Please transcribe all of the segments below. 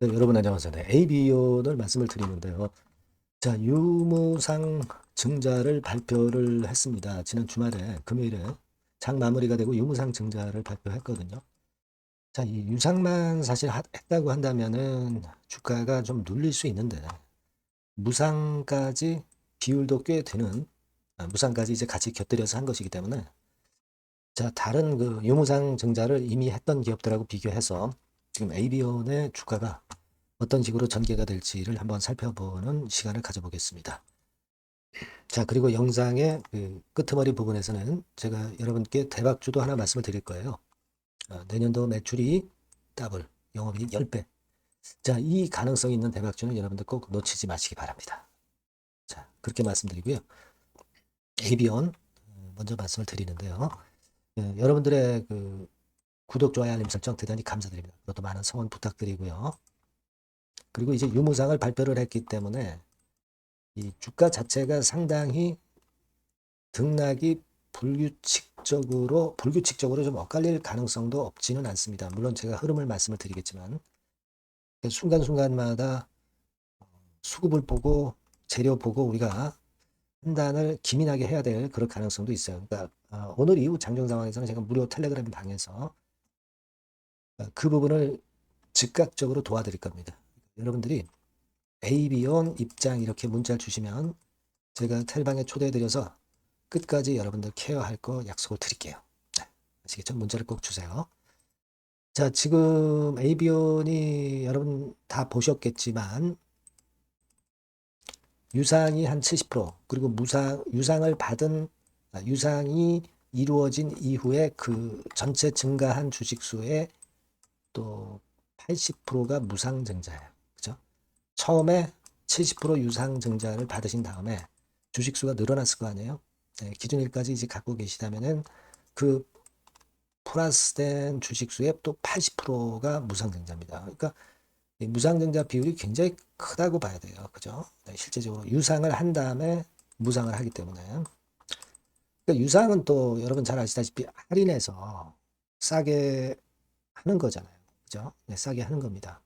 네, 여러분 안녕하세요. 네, ABO를 말씀을 드리는데요. 자, 유무상 증자를 발표를 했습니다. 지난 주말에 금요일에 장 마무리가 되고 유무상 증자를 발표했거든요. 자, 이 유상만 사실 하- 했다고 한다면은 주가가 좀 눌릴 수 있는데 무상까지 비율도 꽤 되는 아, 무상까지 이제 같이 곁들여서 한 것이기 때문에 자, 다른 그 유무상 증자를 이미 했던 기업들하고 비교해서 지금 ABO의 주가가 어떤 식으로 전개가 될지를 한번 살펴보는 시간을 가져보겠습니다. 자, 그리고 영상의 그 끄트머리 부분에서는 제가 여러분께 대박주도 하나 말씀을 드릴 거예요. 어, 내년도 매출이 더블, 영업이익 10배. 자, 이 가능성이 있는 대박주는 여러분들 꼭 놓치지 마시기 바랍니다. 자, 그렇게 말씀드리고요. AB온 먼저 말씀을 드리는데요. 예, 여러분들의 그 구독, 좋아요, 알림 설정 대단히 감사드립니다. 그것도 많은 성원 부탁드리고요. 그리고 이제 유무상을 발표를 했기 때문에 이 주가 자체가 상당히 등락이 불규칙적으로 불규칙적으로 좀 엇갈릴 가능성도 없지는 않습니다. 물론 제가 흐름을 말씀을 드리겠지만 순간순간마다 수급을 보고 재료 보고 우리가 판단을 기민하게 해야 될 그런 가능성도 있어요. 그러니까 어, 오늘 이후 장중 상황에서는 제가 무료 텔레그램 방에서 어, 그 부분을 즉각적으로 도와드릴 겁니다. 여러분들이 AB온 입장 이렇게 문자를 주시면 제가 텔방에 초대해드려서 끝까지 여러분들 케어할 거 약속을 드릴게요. 네, 아시겠죠? 문자를 꼭 주세요. 자, 지금 AB온이 여러분 다 보셨겠지만 유상이 한 70% 그리고 무상 유상을 받은 아, 유상이 이루어진 이후에 그 전체 증가한 주식 수의 또 80%가 무상증자예요. 그죠? 처음에 70% 유상증자를 받으신 다음에 주식 수가 늘어났을 거 아니에요? 네, 기준일까지 이제 갖고 계시다면은 그 플러스된 주식 수의 또 80%가 무상증자입니다. 그러니까 이 무상증자 비율이 굉장히 크다고 봐야 돼요. 그죠? 네, 실제적으로 유상을 한 다음에 무상을 하기 때문에. 그러니까 유상은 또 여러분 잘 아시다시피 할인해서 싸게 하는 거잖아요. 그죠? 네, 싸게 하는 겁니다.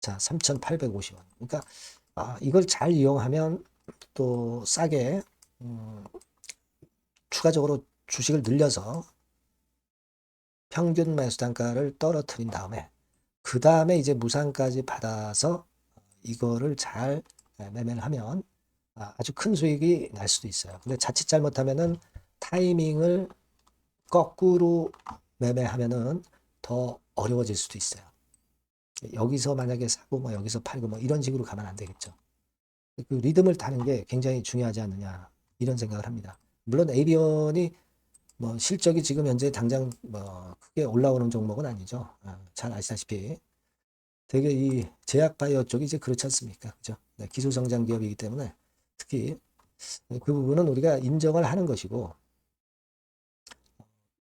자, 3,850원. 그러니까 아, 이걸 잘 이용하면 또 싸게 음, 추가적으로 주식을 늘려서 평균 매수 단가를 떨어뜨린 다음에 그 다음에 이제 무상까지 받아서 이거를 잘 매매를 하면 아, 아주 큰 수익이 날 수도 있어요. 근데 자칫 잘못하면은 타이밍을 거꾸로 매매하면은 더 어려워질 수도 있어요. 여기서 만약에 사고 뭐 여기서 팔고 뭐 이런 식으로 가면 안 되겠죠. 그 리듬을 타는 게 굉장히 중요하지 않느냐 이런 생각을 합니다. 물론 에이비온이 뭐 실적이 지금 현재 당장 뭐 크게 올라오는 종목은 아니죠. 아, 잘 아시다시피 되게 이 제약 바이오 쪽이 이제 그렇지 않습니까? 그죠? 네, 기술 성장 기업이기 때문에 특히 그 부분은 우리가 인정을 하는 것이고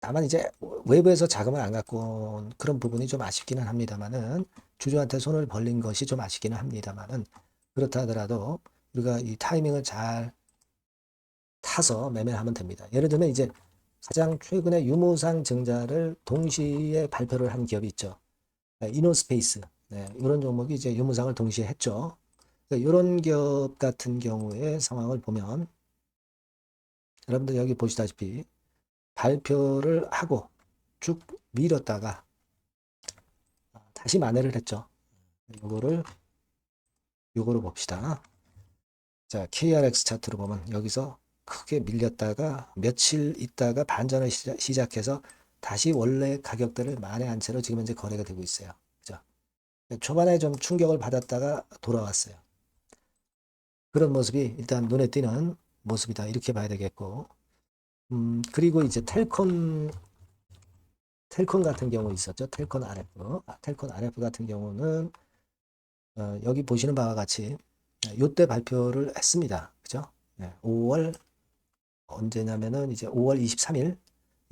다만 이제 외부에서 자금을 안 갖고 온 그런 부분이 좀 아쉽기는 합니다만은 주주한테 손을 벌린 것이 좀 아쉽기는 합니다만은 그렇다 하더라도 우리가 이 타이밍을 잘 타서 매매하면 됩니다. 예를 들면 이제 가장 최근에 유무상 증자를 동시에 발표를 한 기업이 있죠. 네, 이노스페이스. 네, 이런 종목이 이제 유무상을 동시에 했죠. 이런 기업 같은 경우의 상황을 보면 여러분들 여기 보시다시피 발표를 하고 쭉 밀었다가 다시 만회를 했죠. 요거를 요거로 봅시다. 자, KRX 차트로 보면 여기서 크게 밀렸다가 며칠 있다가 반전을 시작, 시작 해서 다시 원래 가격대를 만회한 채로 지금 현재 거래가 되고 있어요. 그죠? 초반에 좀 충격을 받았다가 돌아왔어요. 그런 모습이 일단 눈에 띄는 모습이다. 이렇게 봐야 되겠고. 음, 그리고 이제 텔콘, 텔콘 같은 경우 있었죠. 텔콘 RF. 아, 텔콘 RF 같은 경우는, 어, 여기 보시는 바와 같이, 요때 발표를 했습니다. 그죠? 네, 5월, 언제냐면은 이제 5월 23일,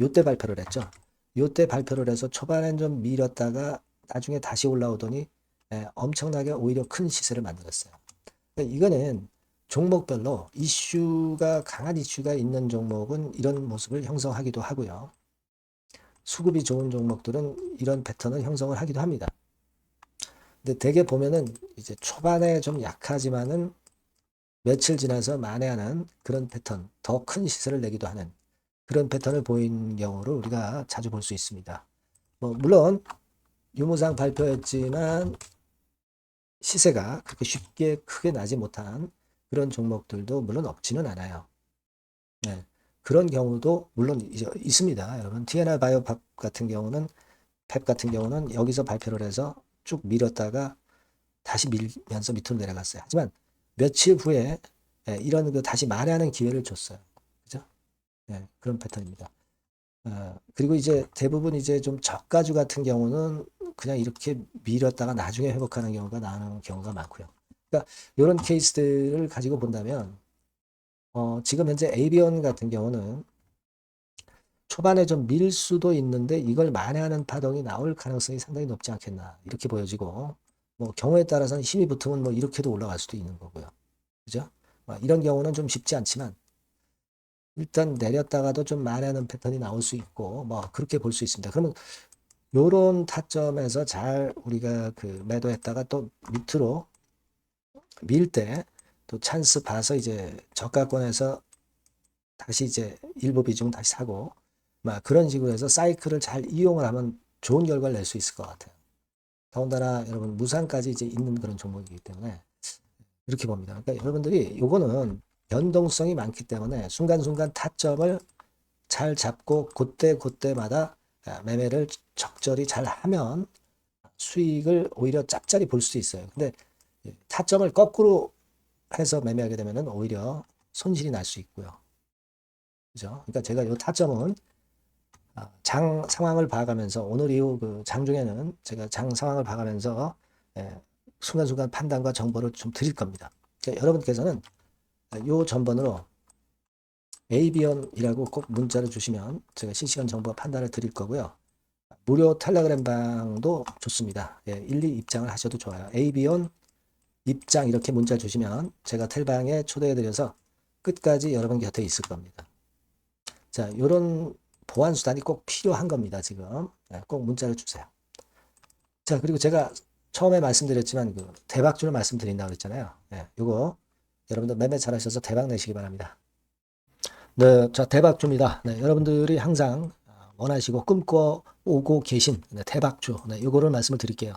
요때 발표를 했죠. 요때 발표를 해서 초반엔 좀 밀었다가 나중에 다시 올라오더니, 예, 엄청나게 오히려 큰 시세를 만들었어요. 그러니까 이거는 종목별로 이슈가 강한 이슈가 있는 종목은 이런 모습을 형성하기도 하고요. 수급이 좋은 종목들은 이런 패턴을 형성을 하기도 합니다. 근데 대개 보면은 이제 초반에 좀 약하지만은 며칠 지나서 만회하는 그런 패턴, 더 큰 시세를 내기도 하는 그런 패턴을 보인 경우를 우리가 자주 볼 수 있습니다. 뭐 물론 유무상 발표였지만 시세가 그렇게 쉽게 크게 나지 못한 그런 종목들도 물론 없지는 않아요. 네. 그런 경우도 물론 있습니다. 여러분 TNR 바이오팝 같은 경우는 펩 같은 경우는 여기서 발표를 해서 쭉 밀었다가 다시 밀면서 밑으로 내려갔어요. 하지만 며칠 후에 예, 이런 그 다시 만회하는 기회를 줬어요. 그죠? 예, 그런 패턴입니다. 어, 그리고 이제 대부분 이제 좀 저가주 같은 경우는 그냥 이렇게 밀었다가 나중에 회복하는 경우가 나는 경우가 많고요. 그러니까 이런 케이스들을 가지고 본다면 어, 지금 현재 에이비온 같은 경우는 초반에 좀 밀 수도 있는데 이걸 만회하는 파동이 나올 가능성이 상당히 높지 않겠나 이렇게 보여지고 뭐 경우에 따라서는 힘이 붙으면 뭐 이렇게도 올라갈 수도 있는 거고요. 그죠? 뭐 이런 경우는 좀 쉽지 않지만 일단 내렸다가도 좀 만회하는 패턴이 나올 수 있고 뭐 그렇게 볼 수 있습니다. 그러면 요런 타점에서 잘 우리가 그 매도했다가 또 밑으로 밀 때 또 찬스 봐서 이제 저가권에서 다시 이제 일부 비중 다시 사고 막 그런 식으로 해서 사이클을 잘 이용을 하면 좋은 결과를 낼 수 있을 것 같아요. 더군다나 여러분 무상까지 이제 있는 그런 종목이기 때문에 이렇게 봅니다. 그러니까 여러분들이 요거는 변동성이 많기 때문에 순간순간 타점을 잘 잡고 그때 그때마다 아, 매매를 적절히 잘 하면 수익을 오히려 짭짤이 볼 수 있어요. 근데 타점을 거꾸로 해서 매매하게 되면은 오히려 손실이 날 수 있고요. 그죠? 그러니까 제가 요 타점은 아, 장 상황을 봐가면서 오늘 이후 그 장중에는 제가 장 상황을 봐가면서 예, 순간순간 판단과 정보를 좀 드릴 겁니다. 그러니까 여러분께서는 요 전번으로 ABion이라고 꼭 문자를 주시면 제가 실시간 정보와 판단을 드릴 거고요. 무료 텔레그램 방도 좋습니다. 예, 1, 2 입장을 하셔도 좋아요. ABion 입장 이렇게 문자 주시면 제가 텔방에 초대해드려서 끝까지 여러분 곁에 있을 겁니다. 자, 요런 보안 수단이 꼭 필요한 겁니다. 지금 네, 꼭 문자를 주세요. 자, 그리고 제가 처음에 말씀드렸지만 그 대박주를 말씀드린다고 그랬잖아요. 네, 요거 여러분들 매매 잘하셔서 대박 내시기 바랍니다. 네, 자 대박주입니다. 네, 여러분들이 항상 원하시고 꿈꿔 오고 계신 네, 대박주, 네, 요거를 말씀을 드릴게요.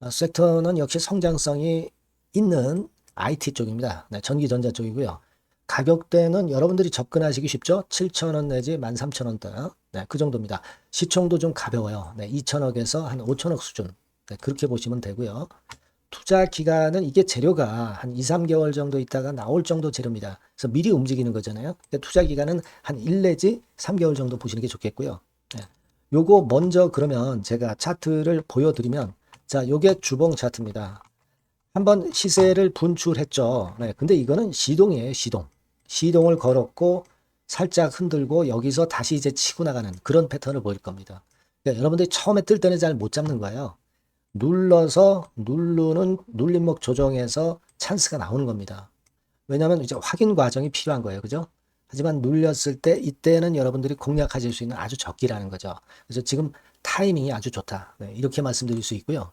아, 섹터는 역시 성장성이 있는 IT 쪽입니다. 네, 전기전자 쪽이고요. 가격대는 여러분들이 접근하시기 쉽죠? 7,000원 내지 13,000원대. 네, 그 정도입니다. 시총도 좀 가벼워요. 네, 2천억에서 한 5천억 수준. 네, 그렇게 보시면 되고요. 투자 기간은 이게 재료가 한 2, 3개월 정도 있다가 나올 정도 재료입니다. 그래서 미리 움직이는 거잖아요. 투자 기간은 한 1 내지 3개월 정도 보시는 게 좋겠고요. 네. 요거 먼저 그러면 제가 차트를 보여드리면 자, 요게 주봉 차트입니다. 한번 시세를 분출했죠. 네, 근데 이거는 시동이에요, 시동. 시동을 걸었고 살짝 흔들고 여기서 다시 이제 치고 나가는 그런 패턴을 보일 겁니다. 그러니까 여러분들이 처음에 뜰 때는 잘 못 잡는 거예요. 눌러서 누르는 눌림목 조정에서 찬스가 나오는 겁니다. 왜냐하면 이제 확인 과정이 필요한 거예요. 그죠? 하지만 눌렸을 때 이때는 여러분들이 공략하실 수 있는 아주 적기라는 거죠. 그래서 지금 타이밍이 아주 좋다. 네, 이렇게 말씀드릴 수 있고요.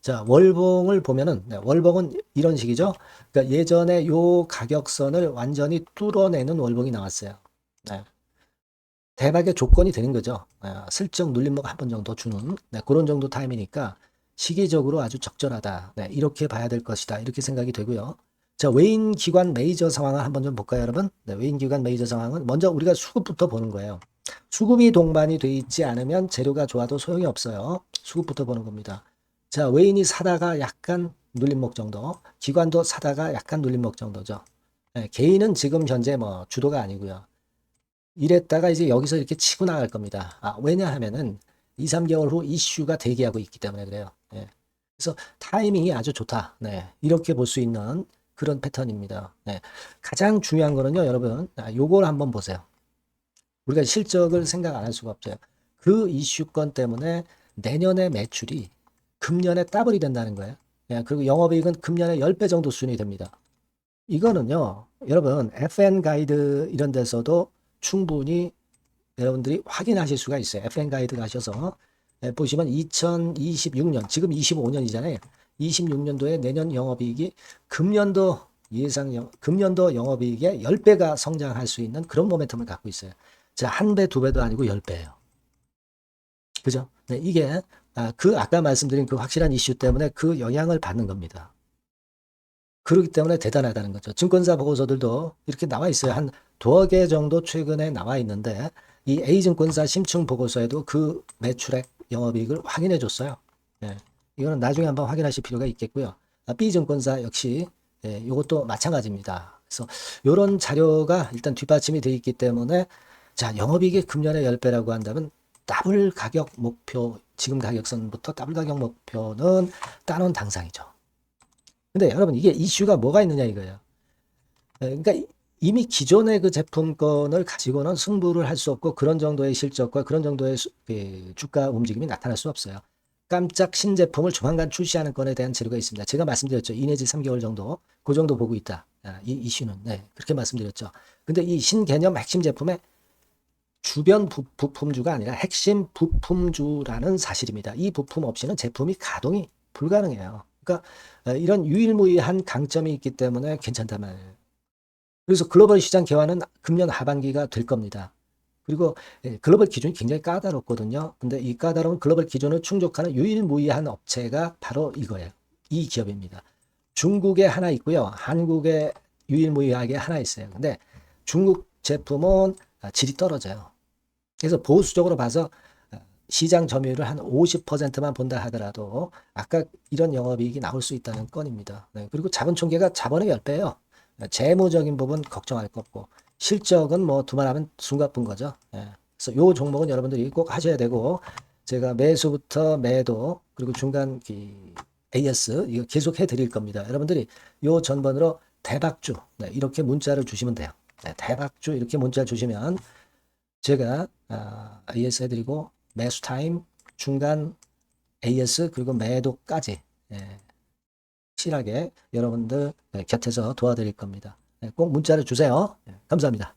자, 월봉을 보면은 네, 월봉은 이런 식이죠. 그러니까 예전에 요 가격선을 완전히 뚫어내는 월봉이 나왔어요. 네. 대박의 조건이 되는 거죠. 네, 슬쩍 눌림목 한 번 정도 주는 네, 그런 정도 타임이니까 시기적으로 아주 적절하다. 네, 이렇게 봐야 될 것이다. 이렇게 생각이 되고요. 자, 외인 기관 메이저 상황을 한번 좀 볼까요, 여러분? 네, 외인 기관 메이저 상황은 먼저 우리가 수급부터 보는 거예요. 수급이 동반이 돼 있지 않으면 재료가 좋아도 소용이 없어요. 수급부터 보는 겁니다. 자, 외인이 사다가 약간 눌림목 정도, 기관도 사다가 약간 눌림목 정도죠. 네, 개인은 지금 현재 뭐 주도가 아니고요. 이랬다가 이제 여기서 이렇게 치고 나갈 겁니다. 아, 왜냐하면은 2, 3개월 후 이슈가 대기하고 있기 때문에 그래요. 네. 그래서 타이밍이 아주 좋다. 네. 이렇게 볼 수 있는 그런 패턴입니다. 네. 가장 중요한 거는요, 여러분. 아, 요걸 한번 보세요. 우리가 실적을 생각 안 할 수가 없어요. 그 이슈건 때문에 내년에 매출이 금년에 더블이 된다는 거예요. 예, 그리고 영업이익은 금년에 10배 정도 수준이 됩니다. 이거는요, 여러분, FN 가이드 이런 데서도 충분히 여러분들이 확인하실 수가 있어요. FN 가이드 가셔서 예, 보시면 2026년, 지금 25년이잖아요. 26년도에 내년 영업이익이 금년도 예상 영, 금년도 영업이익의 10배가 성장할 수 있는 그런 모멘텀을 갖고 있어요. 자, 한 배, 두 배도 아니고 10배예요. 그죠? 네, 이게 아, 그 아까 말씀드린 그 확실한 이슈 때문에 그 영향을 받는 겁니다. 그렇기 때문에 대단하다는 거죠. 증권사 보고서들도 이렇게 나와 있어요. 한 두어 개 정도 최근에 나와 있는데 이 A증권사 심층 보고서에도 그 매출액 영업이익을 확인해 줬어요. 예. 이거는 나중에 한번 확인하실 필요가 있겠고요. 아, B증권사 역시 예, 이것도 마찬가지입니다. 그래서 이런 자료가 일단 뒷받침이 되어 있기 때문에 자 영업이익이 금년에 10배라고 한다면 더블 가격 목표 지금 가격선부터 더블 가격 목표는 따놓은 당상이죠. 근데 여러분 이게 이슈가 뭐가 있느냐 이거예요. 예, 그러니까 이- 이미 기존의 그 제품권을 가지고는 승부를 할 수 없고 그런 정도의 실적과 그런 정도의 수- 그 주가 움직임이 나타날 수 없어요. 깜짝 신제품을 조만간 출시하는 건에 대한 재료가 있습니다. 제가 말씀드렸죠. 2 내지 3개월 정도, 그 정도 보고 있다. 아, 이 이슈는. 네, 그렇게 말씀드렸죠. 근데 이 신개념 핵심 제품의 주변 부, 부품주가 아니라 핵심 부품주라는 사실입니다. 이 부품 없이는 제품이 가동이 불가능해요. 그러니까 어, 이런 유일무이한 강점이 있기 때문에 말이에요. 그래서 글로벌 시장 개화는 금년 하반기가 될 겁니다. 그리고 예, 글로벌 기준이 굉장히 까다롭거든요. 근데 이 까다로운 글로벌 기준을 충족하는 유일무이한 업체가 바로 이거예요. 이 기업입니다. 중국에 하나 있고요. 한국에 유일무이하게 하나 있어요. 근데 중국 제품은 아, 질이 떨어져요. 그래서 보수적으로 봐서 아, 시장 점유율을 한 50%만 본다 하더라도 아까 이런 영업이익이 나올 수 있다는 건입니다. 네, 그리고 자본 총계가 자본의 10배예요. 재무적인 부분 걱정할 거 없고 실적은 뭐 두말하면 숨가쁜 거죠. 예. 그래서 요 종목은 여러분들이 꼭 하셔야 되고 제가 매수부터 매도 그리고 중간 기 AS 이거 계속 해드릴 겁니다. 여러분들이 요 전번으로 대박주 네, 이렇게 문자를 주시면 돼요. 네, 대박주 이렇게 문자 주시면 제가 아, AS 해드리고 매수 타임 중간 AS 그리고 매도까지 예, 확실하게 여러분들 네, 곁에서 도와드릴 겁니다. 네, 꼭 문자를 주세요. 네, 감사합니다.